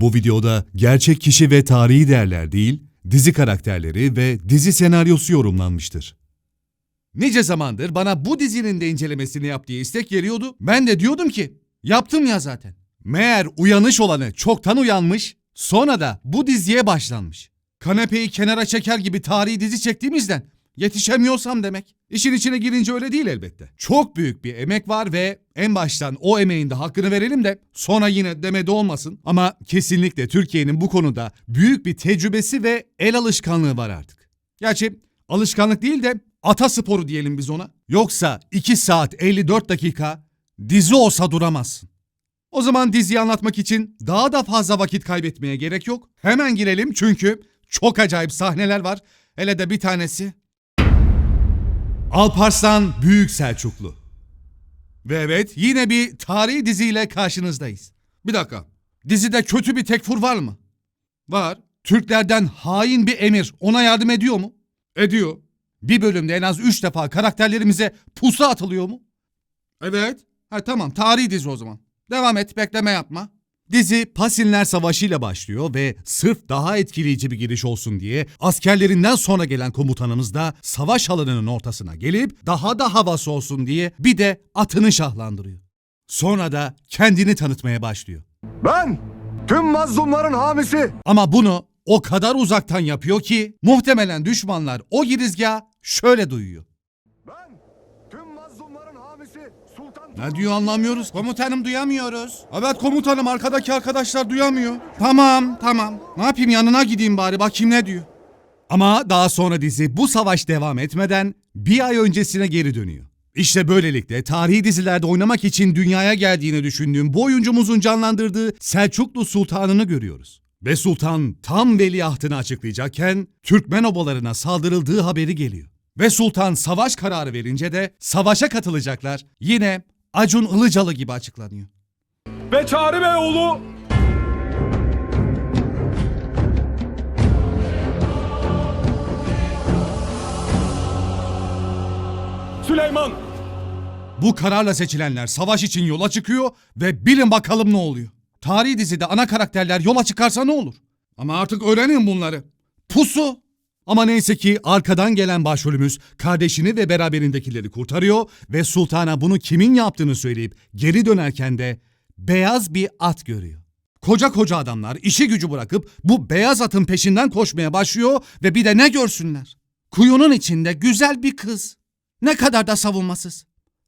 Bu videoda gerçek kişi ve tarihi değerler değil, dizi karakterleri ve dizi senaryosu yorumlanmıştır. Nice zamandır bana bu dizinin de incelemesini yap diye istek geliyordu. Ben de diyordum ki yaptım ya zaten. Meğer uyanış olanı çoktan uyanmış, sonra da bu diziye başlanmış. Kanepeyi kenara çeker gibi tarihi dizi çektiğimizden yetişemiyorsam demek. İşin içine girince öyle değil elbette. Çok büyük bir emek var ve en baştan o emeğin de hakkını verelim de sonra yine demede olmasın. Ama kesinlikle Türkiye'nin bu konuda büyük bir tecrübesi ve el alışkanlığı var artık. Gerçi alışkanlık değil de ata sporu diyelim biz ona. Yoksa 2 saat 54 dakika dizi olsa duramazsın. O zaman diziyi anlatmak için daha da fazla vakit kaybetmeye gerek yok. Hemen girelim çünkü çok acayip sahneler var. Hele de bir tanesi. Alparslan Büyük Selçuklu. Ve evet yine bir tarihi diziyle karşınızdayız. Bir dakika. Dizide kötü bir tekfur var mı? Var. Türklerden hain bir emir ona yardım ediyor mu? Ediyor. Bir bölümde en az üç defa karakterlerimize pusu atılıyor mu? Evet. Ha tamam tarihi dizi o zaman. Devam et bekleme yapma. Dizi Pasinler Savaşı ile başlıyor ve sırf daha etkileyici bir giriş olsun diye askerlerinden sonra gelen komutanımız da savaş alanının ortasına gelip daha da havası olsun diye bir de atını şahlandırıyor. Sonra da kendini tanıtmaya başlıyor. Ben tüm mazlumların hamisi. Ama bunu o kadar uzaktan yapıyor ki muhtemelen düşmanlar o girizgahı şöyle duyuyor. Ben tüm mazlumların hamisi Sultan Ne diyor anlamıyoruz. Komutanım duyamıyoruz. Evet komutanım arkadaki arkadaşlar duyamıyor. Tamam tamam. Ne yapayım yanına gideyim bari bakayım ne diyor. Ama daha sonra dizi bu savaş devam etmeden bir ay öncesine geri dönüyor. İşte böylelikle tarihi dizilerde oynamak için dünyaya geldiğini düşündüğüm bu oyuncumuzun canlandırdığı Selçuklu Sultanını görüyoruz. Ve Sultan tam veliahtını açıklayacakken Türkmen obalarına saldırıldığı haberi geliyor. Ve Sultan savaş kararı verince de savaşa katılacaklar yine Acun Ilıcalı gibi açıklanıyor. ve Çağrı Beyoğlu Süleyman Bu kararla seçilenler savaş için yola çıkıyor ve bilin bakalım ne oluyor. Tarihi dizide ana karakterler yola çıkarsa ne olur? Ama artık öğrenin bunları. Pusu. Ama neyse ki arkadan gelen başrolümüz kardeşini ve beraberindekileri kurtarıyor ve sultana bunu kimin yaptığını söyleyip geri dönerken de beyaz bir at görüyor. Koca koca adamlar işi gücü bırakıp bu beyaz atın peşinden koşmaya başlıyor ve bir de ne görsünler? Kuyunun içinde güzel bir kız. Ne kadar da savunmasız.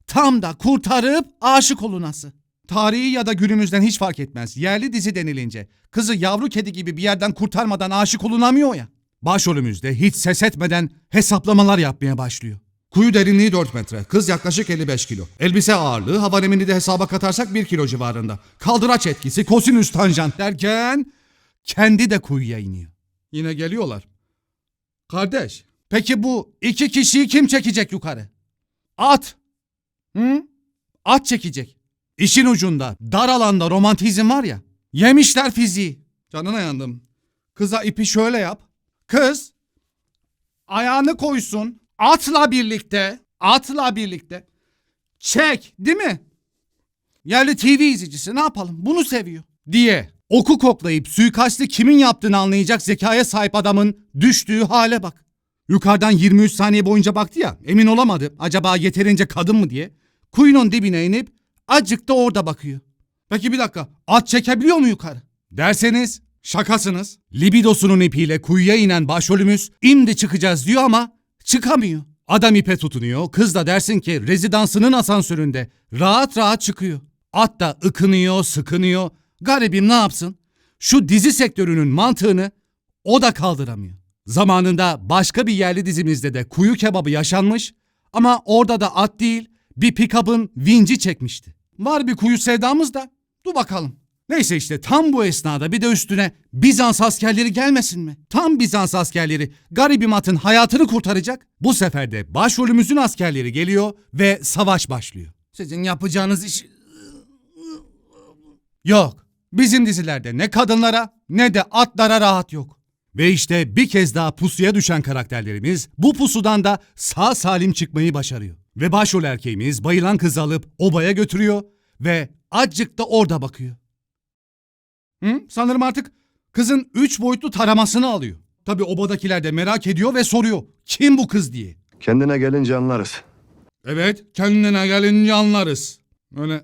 Tam da kurtarıp aşık olunası. Tarihi ya da günümüzden hiç fark etmez. Yerli dizi denilince kızı yavru kedi gibi bir yerden kurtarmadan aşık olunamıyor ya. Başrolümüzde hiç ses etmeden hesaplamalar yapmaya başlıyor. Kuyu derinliği 4 metre, kız yaklaşık 55 kilo. Elbise ağırlığı, hava nemini de hesaba katarsak 1 kilo civarında. Kaldıraç etkisi, kosinüs tanjant derken kendi de kuyuya iniyor. Yine geliyorlar. Kardeş, peki bu iki kişiyi kim çekecek yukarı? At. Hı? At çekecek. İşin ucunda dar alanda romantizm var ya. Yemişler fiziği. Canına yandım. Kıza ipi şöyle yap. Kız ayağını koysun. Atla birlikte. Atla birlikte. Çek değil mi? Yerli TV izleyicisi ne yapalım bunu seviyor. Diye oku koklayıp suikasti kimin yaptığını anlayacak zekaya sahip adamın düştüğü hale bak. Yukarıdan 23 saniye boyunca baktı ya emin olamadı acaba yeterince kadın mı diye. Kuyunun dibine inip acık da orada bakıyor. Peki bir dakika at çekebiliyor mu yukarı? Derseniz şakasınız. Libidosunun ipiyle kuyuya inen başrolümüz imdi çıkacağız diyor ama çıkamıyor. Adam ipe tutunuyor. Kız da dersin ki rezidansının asansöründe rahat rahat çıkıyor. At da ıkınıyor, sıkınıyor. Garibim ne yapsın? Şu dizi sektörünün mantığını o da kaldıramıyor. Zamanında başka bir yerli dizimizde de kuyu kebabı yaşanmış ama orada da at değil bir pikabın vinci çekmişti. Var bir kuyu sevdamız da dur bakalım. Neyse işte tam bu esnada bir de üstüne Bizans askerleri gelmesin mi? Tam Bizans askerleri garibim atın hayatını kurtaracak. Bu sefer de başrolümüzün askerleri geliyor ve savaş başlıyor. Sizin yapacağınız iş... Yok. Bizim dizilerde ne kadınlara ne de atlara rahat yok. Ve işte bir kez daha pusuya düşen karakterlerimiz bu pusudan da sağ salim çıkmayı başarıyor. Ve başrol erkeğimiz bayılan kızı alıp obaya götürüyor ve acık da orada bakıyor. Hı? Sanırım artık kızın üç boyutlu taramasını alıyor. Tabi obadakiler de merak ediyor ve soruyor. Kim bu kız diye. Kendine gelince anlarız. Evet, kendine gelince anlarız. Öyle.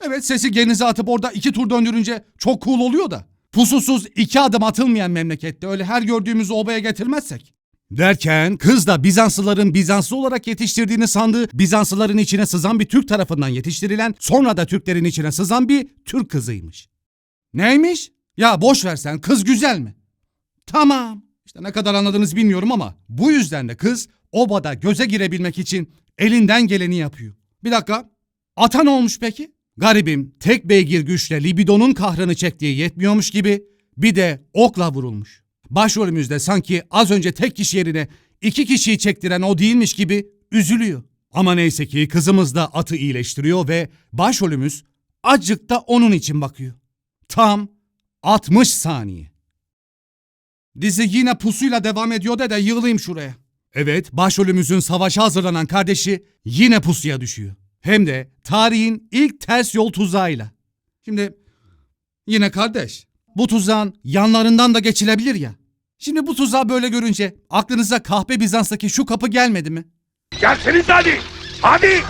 Evet, sesi genize atıp orada iki tur döndürünce çok cool oluyor da. Pususuz iki adım atılmayan memlekette öyle her gördüğümüzü obaya getirmezsek. Derken kız da Bizanslıların Bizanslı olarak yetiştirdiğini sandığı Bizanslıların içine sızan bir Türk tarafından yetiştirilen sonra da Türklerin içine sızan bir Türk kızıymış. Neymiş? Ya boş versen kız güzel mi? Tamam. İşte ne kadar anladınız bilmiyorum ama bu yüzden de kız obada göze girebilmek için elinden geleni yapıyor. Bir dakika. Ata ne olmuş peki? Garibim tek beygir güçle libidonun kahrını çektiği yetmiyormuş gibi bir de okla vurulmuş. Başrolümüzde sanki az önce tek kişi yerine iki kişiyi çektiren o değilmiş gibi üzülüyor. Ama neyse ki kızımız da atı iyileştiriyor ve başrolümüz acık da onun için bakıyor. Tam 60 saniye. Dizi yine pusuyla devam ediyor da yığılayım şuraya. Evet, başrolümüzün savaşa hazırlanan kardeşi yine pusuya düşüyor. Hem de tarihin ilk ters yol tuzağıyla. Şimdi yine kardeş, bu tuzağın yanlarından da geçilebilir ya. Şimdi bu tuzağı böyle görünce aklınıza kahpe Bizans'taki şu kapı gelmedi mi? Gelseniz hadi. Hadi.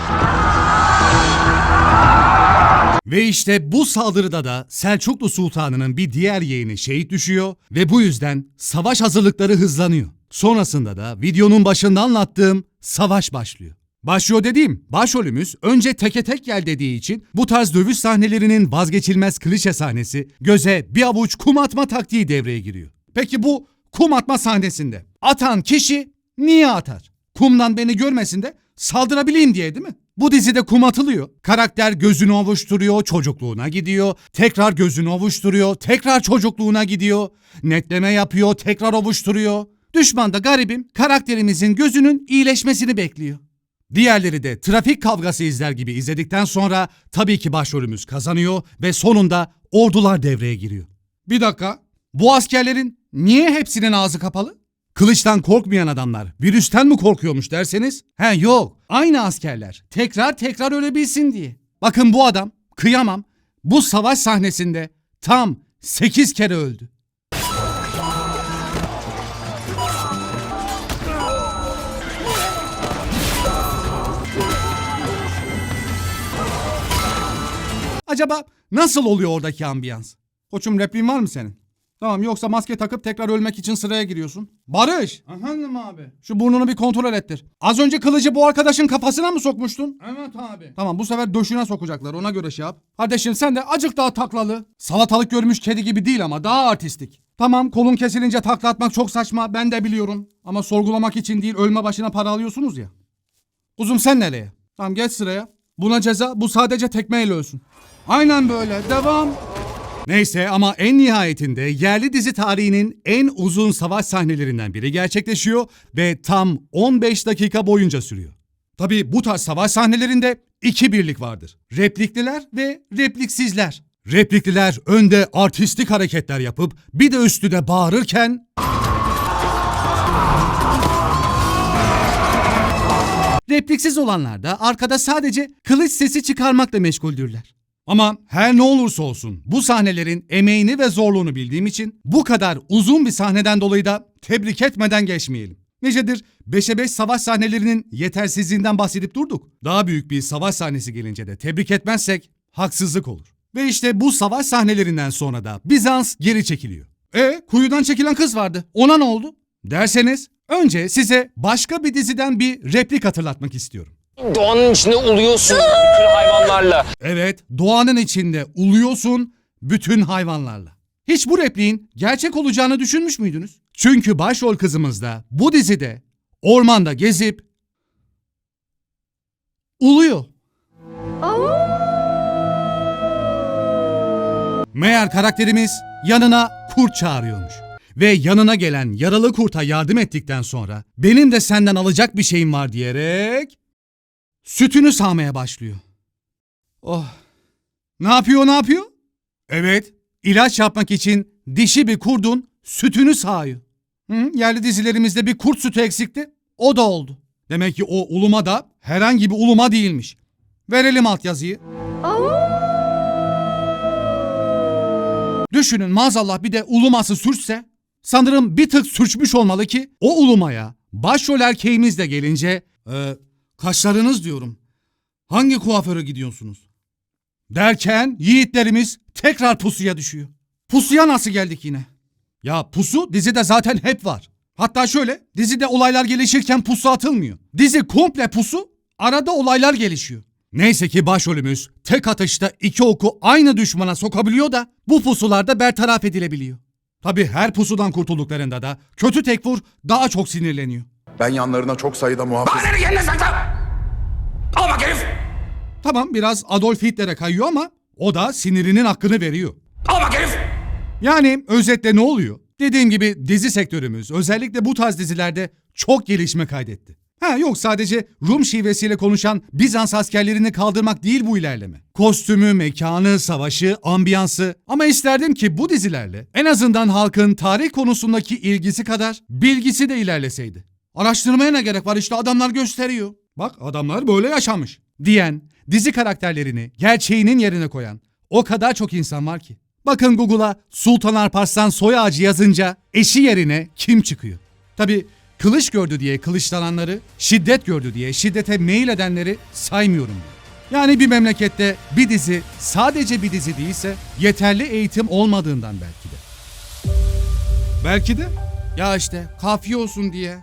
Ve işte bu saldırıda da Selçuklu Sultanı'nın bir diğer yeğeni şehit düşüyor ve bu yüzden savaş hazırlıkları hızlanıyor. Sonrasında da videonun başında anlattığım savaş başlıyor. Başlıyor dediğim başrolümüz önce teke tek gel dediği için bu tarz dövüş sahnelerinin vazgeçilmez klişe sahnesi göze bir avuç kum atma taktiği devreye giriyor. Peki bu kum atma sahnesinde atan kişi niye atar? Kumdan beni görmesin de saldırabileyim diye değil mi? Bu dizide kum atılıyor. Karakter gözünü ovuşturuyor, çocukluğuna gidiyor. Tekrar gözünü ovuşturuyor, tekrar çocukluğuna gidiyor. Netleme yapıyor, tekrar ovuşturuyor. Düşman da garibim karakterimizin gözünün iyileşmesini bekliyor. Diğerleri de trafik kavgası izler gibi izledikten sonra tabii ki başrolümüz kazanıyor ve sonunda ordular devreye giriyor. Bir dakika. Bu askerlerin niye hepsinin ağzı kapalı? Kılıçtan korkmayan adamlar virüsten mi korkuyormuş derseniz? He yok. Aynı askerler. Tekrar tekrar ölebilsin diye. Bakın bu adam kıyamam. Bu savaş sahnesinde tam 8 kere öldü. Acaba nasıl oluyor oradaki ambiyans? Koçum repliğin var mı senin? Tamam yoksa maske takıp tekrar ölmek için sıraya giriyorsun. Barış! Efendim abi. Şu burnunu bir kontrol ettir. Az önce kılıcı bu arkadaşın kafasına mı sokmuştun? Evet abi. Tamam bu sefer döşüne sokacaklar ona göre şey yap. Kardeşim sen de acık daha taklalı. Salatalık görmüş kedi gibi değil ama daha artistik. Tamam kolun kesilince takla atmak çok saçma ben de biliyorum. Ama sorgulamak için değil ölme başına para alıyorsunuz ya. Kuzum sen nereye? Tamam geç sıraya. Buna ceza bu sadece tekmeyle ölsün. Aynen böyle devam. Neyse ama en nihayetinde yerli dizi tarihinin en uzun savaş sahnelerinden biri gerçekleşiyor ve tam 15 dakika boyunca sürüyor. Tabi bu tarz savaş sahnelerinde iki birlik vardır. Replikliler ve repliksizler. Replikliler önde artistik hareketler yapıp bir de üstüne bağırırken Repliksiz olanlar da arkada sadece kılıç sesi çıkarmakla meşguldürler. Ama her ne olursa olsun bu sahnelerin emeğini ve zorluğunu bildiğim için bu kadar uzun bir sahneden dolayı da tebrik etmeden geçmeyelim. Nicedir 5'e 5 savaş sahnelerinin yetersizliğinden bahsedip durduk. Daha büyük bir savaş sahnesi gelince de tebrik etmezsek haksızlık olur. Ve işte bu savaş sahnelerinden sonra da Bizans geri çekiliyor. E kuyudan çekilen kız vardı. Ona ne oldu? Derseniz önce size başka bir diziden bir replik hatırlatmak istiyorum. Doğanın içinde uluyorsun bütün hayvanlarla. Evet, doğanın içinde uluyorsun bütün hayvanlarla. Hiç bu repliğin gerçek olacağını düşünmüş müydünüz? Çünkü başrol kızımız da bu dizide ormanda gezip uluyor. Meğer karakterimiz yanına kurt çağırıyormuş. Ve yanına gelen yaralı kurta yardım ettikten sonra benim de senden alacak bir şeyim var diyerek sütünü sağmaya başlıyor. Oh. Ne yapıyor ne yapıyor? Evet, ilaç yapmak için dişi bir kurdun sütünü sağıyor. Hı, yerli dizilerimizde bir kurt sütü eksikti. O da oldu. Demek ki o uluma da herhangi bir uluma değilmiş. Verelim altyazıyı. Düşünün maazallah bir de uluması sürçse sanırım bir tık sürçmüş olmalı ki o ulumaya başrol erkeğimiz de gelince e, kaşlarınız diyorum. Hangi kuaföre gidiyorsunuz? Derken yiğitlerimiz tekrar pusuya düşüyor. Pusuya nasıl geldik yine? Ya pusu dizide zaten hep var. Hatta şöyle dizide olaylar gelişirken pusu atılmıyor. Dizi komple pusu arada olaylar gelişiyor. Neyse ki başrolümüz tek atışta iki oku aynı düşmana sokabiliyor da bu pusularda bertaraf edilebiliyor. Tabi her pusudan kurtulduklarında da kötü tekfur daha çok sinirleniyor. Ben yanlarına çok sayıda muhafız... Seni kendine sakla. Al bak herif. Tamam biraz Adolf Hitler'e kayıyor ama o da sinirinin hakkını veriyor. Al bak herif. Yani özetle ne oluyor? Dediğim gibi dizi sektörümüz özellikle bu tarz dizilerde çok gelişme kaydetti. Ha yok sadece Rum şivesiyle konuşan Bizans askerlerini kaldırmak değil bu ilerleme. Kostümü, mekanı, savaşı, ambiyansı ama isterdim ki bu dizilerle en azından halkın tarih konusundaki ilgisi kadar bilgisi de ilerleseydi. Araştırmaya ne gerek var işte adamlar gösteriyor. Bak adamlar böyle yaşamış. Diyen, dizi karakterlerini gerçeğinin yerine koyan o kadar çok insan var ki. Bakın Google'a Sultan Alparslan soy ağacı yazınca eşi yerine kim çıkıyor? Tabi kılıç gördü diye kılıçlananları, şiddet gördü diye şiddete meyil edenleri saymıyorum. Yani bir memlekette bir dizi sadece bir dizi değilse yeterli eğitim olmadığından belki de. Belki de ya işte kafiye olsun diye